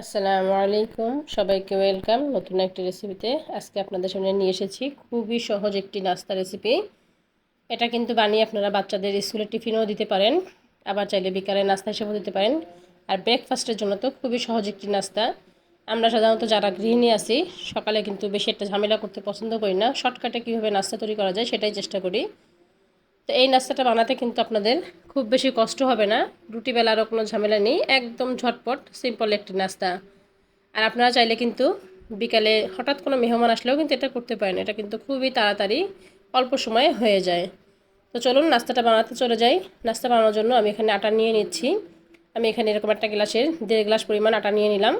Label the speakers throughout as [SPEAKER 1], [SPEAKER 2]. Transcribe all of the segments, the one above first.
[SPEAKER 1] আসসালামু আলাইকুম। সবাইকে ওয়েলকাম নতুন একটি রেসিপিতে আজকে আপনাদের সামনে নিয়ে এসেছি খুবই সহজ একটি নাস্তা রেসিপি এটা কিন্তু বানিয়ে আপনারা বাচ্চাদের স্কুলের টিফিনও দিতে পারেন, আবার চাইলে বিকালে নাস্তা হিসেবেও দিতে পারেন। আর ব্রেকফাস্টের জন্য তো খুবই সহজ একটি নাস্তা। আমরা সাধারণত যারা গৃহিণী আছি, সকালে কিন্তু বেশি একটা ঝামেলা করতে পছন্দ করি না। শর্টকাটে কীভাবে নাস্তা তৈরি করা যায় সেটাই চেষ্টা করি। তো এই নাস্তাটা বানাতে কিন্তু আপনাদের খুব বেশি কষ্ট হবে না। রুটি বেলারও কোনো ঝামেলা নেই। একদম ঝটপট সিম্পল একটি নাস্তা। আর আপনারা চাইলে কিন্তু বিকালে হঠাৎ কোনো মেহমান আসলেও কিন্তু এটা করতে পারেন। এটা কিন্তু খুবই তাড়াতাড়ি অল্প সময়ে হয়ে যায়। তো চলুন নাস্তাটা বানাতে চলে যাই। নাস্তা বানানোর জন্য আমি এখানে আটা নিয়ে নিচ্ছি। আমি এখানে এরকম একটা গ্লাসের, দেড় গ্লাস পরিমাণ আটা নিয়ে নিলাম।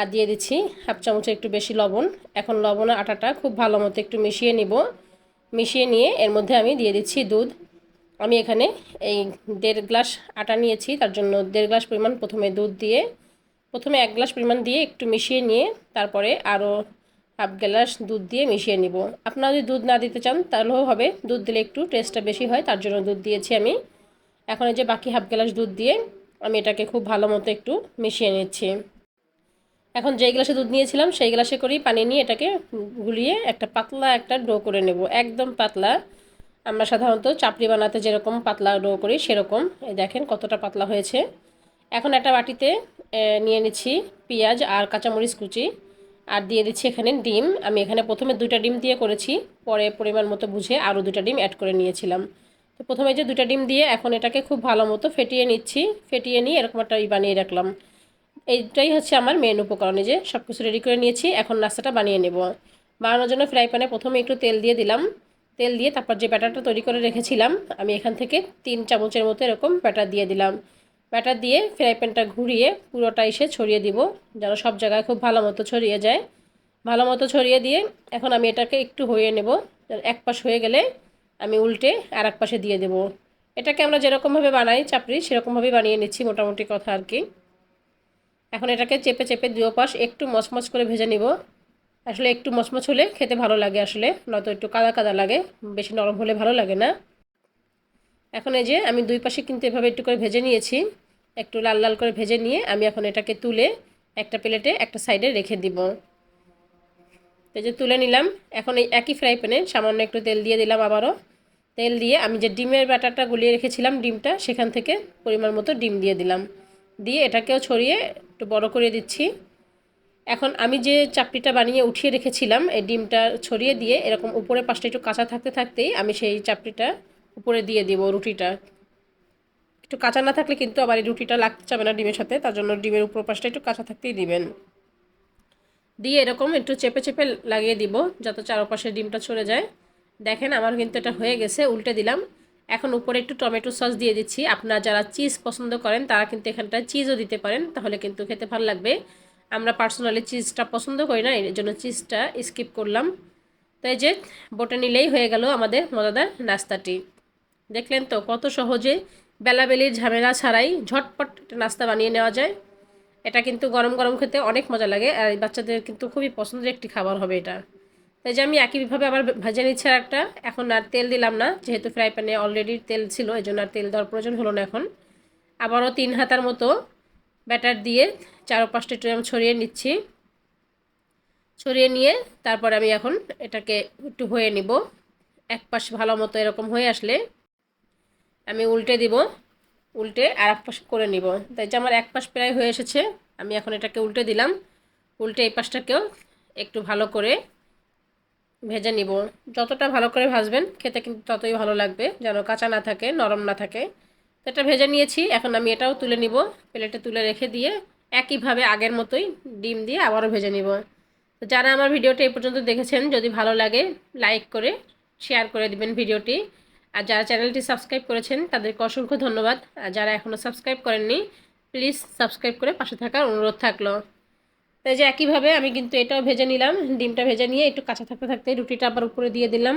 [SPEAKER 1] আর দিয়ে দিচ্ছি হাফ চামচের একটু বেশি লবণ। এখন লবণ আটাটা খুব ভালো মতো একটু মিশিয়ে নিব। মিশিয়ে নিয়ে এর মধ্যে আমি দিয়ে দিচ্ছি দুধ। আমি এখানে এই দেড় গ্লাস আটা নিয়েছি, তার জন্য দেড় গ্লাস পরিমাণ প্রথমে দুধ দিয়ে, প্রথমে এক গ্লাস পরিমাণ দিয়ে একটু মিশিয়ে নিয়ে তারপরে আরও হাফ গ্লাস দুধ দিয়ে মিশিয়ে নিব। আপনারা যদি দুধ না দিতে চান তাহলেও হবে, দুধ দিলে একটু টেস্টটা বেশি হয়, তার জন্য দুধ দিয়েছি আমি। এখন যে বাকি হাফ গ্লাস দুধ দিয়ে আমি এটাকে খুব ভালো মতো একটু মিশিয়ে নিচ্ছি। এখন যেই গ্লাসে দুধ নিয়েছিলাম সেই গ্লাসে করেই পানি নিয়ে এটাকে গুলিয়ে একটা পাতলা একটা ডো করে নেব, একদম পাতলা। আমরা সাধারণত চাপড়ি বানাতে যেরকম পাতলা ডো করি, সেরকম। এই দেখেন কতটা পাতলা হয়েছে। এখন একটা বাটিতে নিয়ে নিচ্ছি পেঁয়াজ আর কাঁচামরিচ কুচি আর দিয়ে দিচ্ছি এখানে ডিম। আমি এখানে প্রথমে দুইটা ডিম দিয়ে করেছি, পরে পরিমাণ মতো বুঝে আরও দুটা ডিম অ্যাড করে নিয়েছিলাম। তো প্রথমে যে দুটা ডিম দিয়ে এখন এটাকে খুব ভালো মতো ফেটিয়ে নিচ্ছি, ফেটিয়ে নিয়ে এরকম একটা ই বানিয়ে রাখলাম। এইটাই হচ্ছে আমার মেন উপকরণে যে সব কিছু রেডি করে নিয়েছি, এখন নাস্তাটা বানিয়ে নেব। বানানোর জন্য ফ্রাই প্যানে প্রথমে একটু তেল দিয়ে দিলাম। তেল দিয়ে তারপর যে ব্যাটারটা তৈরি করে রেখেছিলাম, আমি এখান থেকে তিন চামচের মতো এরকম ব্যাটার দিয়ে দিলাম। ব্যাটার দিয়ে ফ্রাই প্যানটা ঘুরিয়ে পুরোটা এসে ছড়িয়ে দিব, যেন সব জায়গায় খুব ভালো মতো ছড়িয়ে যায়। ভালো মতো ছড়িয়ে দিয়ে এখন আমি এটাকে একটু হয়ে নেব এক পাশ হয়ে গেলে আমি উল্টে আর এক পাশে দিয়ে দেব। এটাকে আমরা যেরকমভাবে বানাই, চাপড়ি, সেরকমভাবেই বানিয়ে নিচ্ছি মোটামুটি কথা আর কি। এখন এটাকে চেপে চেপে দুও পাশ একটু মচমচ করে ভেজে নিব। আসলে একটু মচমচ হলে খেতে ভালো লাগে আসলে, নয়তো একটু কাদা কাদা লাগে, বেশি নরম হলে ভালো লাগে না। এখন এই যে আমি দুই পাশে কিন্তু এভাবে একটু করে ভেজে নিয়েছি, একটু লাল লাল করে ভেজে নিয়ে আমি এখন এটাকে তুলে একটা প্লেটে একটা সাইডে রেখে দিব। এই যে তুলে নিলাম, এখন এই একই ফ্রাই প্যানে সামান্য একটু তেল দিয়ে দিলাম আবারও। তেল দিয়ে আমি যে ডিমের ব্যাটারটা গুলিয়ে রেখেছিলাম ডিমটা, সেখান থেকে পরিমাণ মতো ডিম দিয়ে দিলাম। দিয়ে এটাকেও ছড়িয়ে একটু বড় করে দিচ্ছি। এখন আমি যে চাপড়িটা বানিয়ে উঠিয়ে রেখেছিলাম, এই ডিমটা ছড়িয়ে দিয়ে এরকম উপরে পাশটা একটু কাঁচা থাকতে থাকতেই আমি সেই চাপড়িটা উপরে দিয়ে দেব রুটিটা। একটু কাঁচা না থাকলে কিন্তু আবার এই রুটিটা লাগতে চাবে না ডিমের সাথে, তার জন্য ডিমের উপর পাশটা একটু কাঁচা থাকতেই দিবেন। দিয়ে এরকম একটু চেপে চেপে লাগিয়ে দিব যাতে চারপাশে ডিমটা ছড়ে যায়। দেখেন আমার কিন্তু এটা হয়ে গেছে, উল্টে দিলাম। এখন উপরে একটু টমেটো সস দিয়ে দিচ্ছি। আপনারা যারা চিজ পছন্দ করেন, তারা কিন্তু এখানটা চিজও দিতে পারেন, তাহলে কিন্তু খেতে ভালো লাগবে। আমরা পার্সোনালি চিজটা পছন্দ করি না এর জন্য চিজটা স্কিপ করলাম। তো এই যে, বটে নিলেই হয়ে গেল আমাদের মজাদার নাস্তাটি। দেখলেন তো কত সহজে বেলাবেলির ঝামেলা ছাড়াই ঝটপট নাস্তা বানিয়ে নেওয়া যায়। এটা কিন্তু গরম গরম খেতে অনেক মজা লাগে আর বাচ্চাদের কিন্তু খুবই পছন্দের একটি খাবার হবে এটা। তাই যে আমি একইভাবে আবার ভেজে নিচ্ছি আর একটা এখন আর তেল দিলাম না, যেহেতু ফ্রাই প্যানে অলরেডি তেল ছিল, এই জন্য আর তেল দেওয়ার প্রয়োজন হলো না এখন। আবারও তিন হাতার মতো ব্যাটার দিয়ে চার পাঁচটা একটু ছড়িয়ে নিচ্ছি। ছড়িয়ে নিয়ে তারপর আমি এখন এটাকে একটু হয়ে নিব। এক পাশ ভালো মতো এরকম হয়ে আসলে আমি উল্টে দিব, উল্টে আর এক পাশ করে নিব। তাই যে আমার এক পাশ প্রায় হয়ে এসেছে, আমি এখন এটাকে উল্টে দিলাম। উল্টে এই পাশটাকেও একটু ভালো করে ভেজে নিব। যতটা ভালো করে ভাজবেন, খেতে কিন্তু ততই ভালো লাগবে। যেন কাঁচা না থাকে, নরম না থাকে। তো এটা ভেজে নিয়েছি। এখন আমি এটাও তুলে নিব। প্লেটে তুলে রেখে দিয়ে একইভাবে আগের মতোই ডিম দিয়ে আবারও ভেজে নিব। তো যারা আমার ভিডিওটা এই পর্যন্ত দেখেছেন, যদি ভালো লাগে, লাইক করে, শেয়ার করে দিবেন ভিডিওটি। আর যারা চ্যানেলটি সাবস্ক্রাইব করেছেন, তাদেরকে অসংখ্য ধন্যবাদ। আর যারা এখনও সাবস্ক্রাইব করেননি, প্লিজ সাবস্ক্রাইব করে পাশে থাকার অনুরোধ থাকল। তাই যে একইভাবে আমি কিন্তু এটাও ভেজে নিলাম। ডিমটা ভেজে নিয়ে একটু কাঁচা থাকতে থাকতে রুটিটা আবার উপরে দিয়ে দিলাম।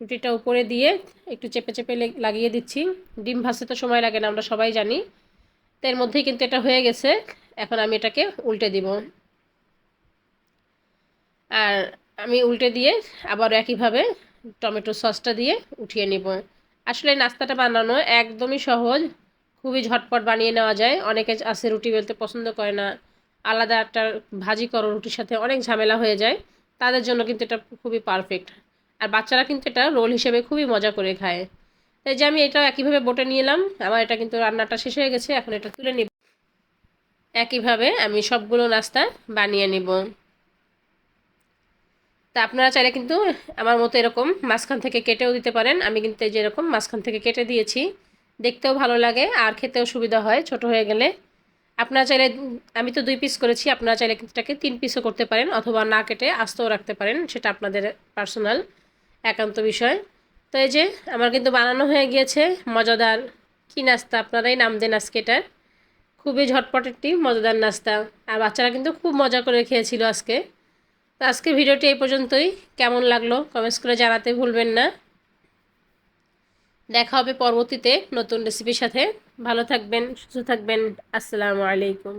[SPEAKER 1] রুটিটা উপরে দিয়ে একটু চেপে চেপে লাগিয়ে দিচ্ছি। ডিম ভাজতে তো সময় লাগে না, আমরা সবাই জানি। তো এর মধ্যেই কিন্তু এটা হয়ে গেছে। এখন আমি এটাকে উল্টে দিব। আর আমি উল্টে দিয়ে আবার একইভাবে টমেটো সসটা দিয়ে উঠিয়ে নিব। আসলে নাস্তাটা বানানো একদমই সহজ। খুবই ঝটপট বানিয়ে নেওয়া যায়। অনেকে আছে রুটি বেলতে পছন্দ করে না। আলাদা একটা ভাজি করো, রুটির সাথে অনেক ঝামেলা হয়ে যায়। তাদের জন্য কিন্তু এটা খুবই পারফেক্ট আর বাচ্চারা কিন্তু এটা রোল হিসেবে খুবই মজা করে খায়। তাই যে আমি এটা একইভাবে বটে নিয়ে এলাম, আমার এটা কিন্তু রান্নাটা শেষ হয়ে গেছে, এখন এটা তুলে নিব। একইভাবে আমি সবগুলো নাস্তা বানিয়ে নিব। তা আপনারা চাইলে কিন্তু আমার মতো এরকম মাঝখান থেকে কেটেও দিতে পারেন। আমি কিন্তু এই যে এরকম মাঝখান থেকে কেটে দিয়েছি, দেখতেও ভালো লাগে আর খেতেও সুবিধা হয় ছোট হয়ে গেলে। আপনারা চাইলে, আমি তো দুই পিস করেছি, আপনারা চাইলে কিন্তু এটাকে তিন পিসও করতে পারেন অথবা না কেটে আস্তেও রাখতে পারেন, সেটা আপনাদের পার্সোনাল একান্ত বিষয়। তো এই যে, আমার কিন্তু বানানো হয়ে গিয়েছে মজাদার কী নাস্তা, আপনারাই নাম দেন আজকে এটার। খুবই ঝটপট একটি মজাদার নাস্তা। আর বাচ্চারা কিন্তু খুব মজা করে খেয়েছিল আজকে। তো আজকে ভিডিওটি এই পর্যন্তই। কেমন লাগল কমেন্টস করে জানাতে ভুলবেন না। দেখা হবে পরবর্তীতে নতুন রেসিপির সাথে। ভালো থাকবেন, সুস্থ থাকবেন। আসসালামু আলাইকুম।